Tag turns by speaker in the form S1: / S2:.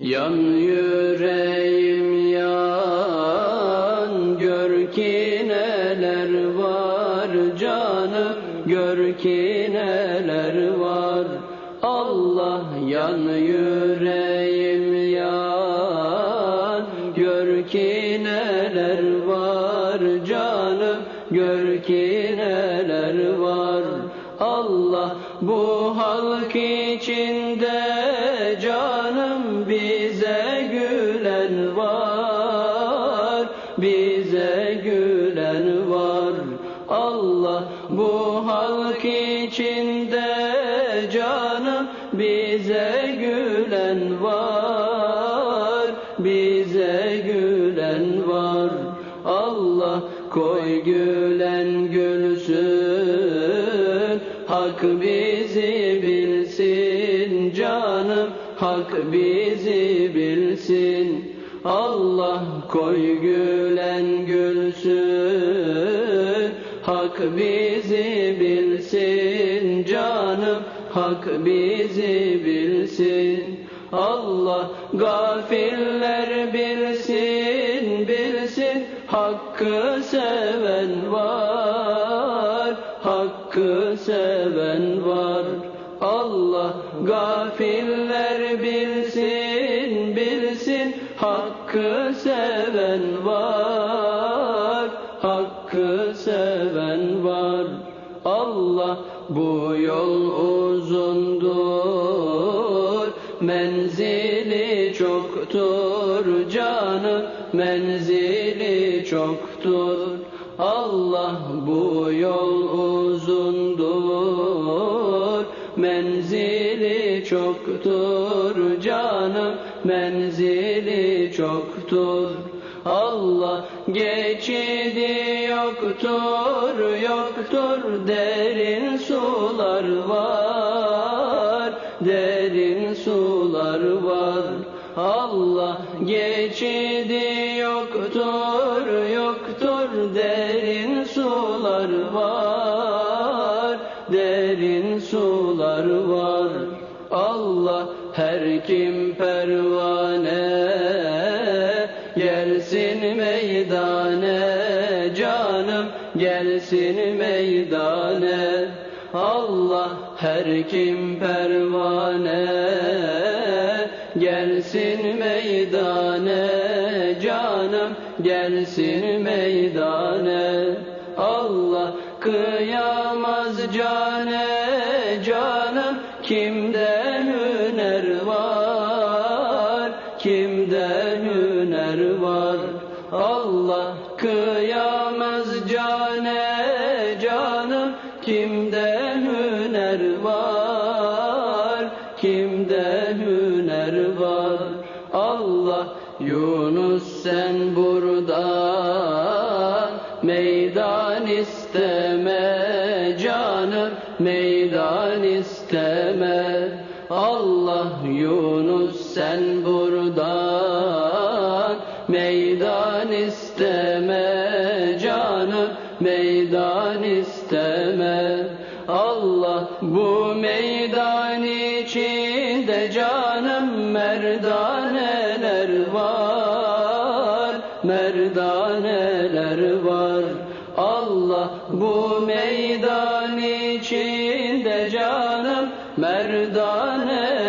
S1: Yan yüreğim yan Gör ki neler var canım Gör ki neler var. Allah yan yüreğim yan Gör ki neler var canım Gör ki neler var. Allah bu halk içinde canım içinde canım bize gülen var bize gülen var. Allah koy gülen gülsün Hak bizi bilsin canım Hak bizi bilsin. Allah koy gülen gülsün Hak bizi bilsin canım Hak bizi bilsin. Allah gafiller bilsin bilsin. Hakkı seven var Hakkı seven var. Allah gafiller bilsin bilsin. Hakkı seven var. Allah bu yol uzundur. Menzili çoktur canım Menzili çoktur. Allah bu yol uzundur. Menzili çoktur canım Menzili çoktur Allah geçidi yoktur yoktur. Derin sular var derin sular var. Allah geçidi yoktur yoktur. Derin sular var derin sular var. Allah her kim pervane gelsin meydane canım gelsin meydane. Allah her kim pervane. Gelsin meydane canım gelsin meydane. Allah kıyamaz cane canım kimde var. Allah kıyamaz cane canım kimde hüner var? Kimde hüner var? Allah Yunus sen burada. Meydan isteme canım meydan isteme. Allah Yunus sen burada meydan isteme canım meydan isteme. Allah bu meydan içinde canım merdaneler var merdaneler var. Allah bu meydan içinde canım merdane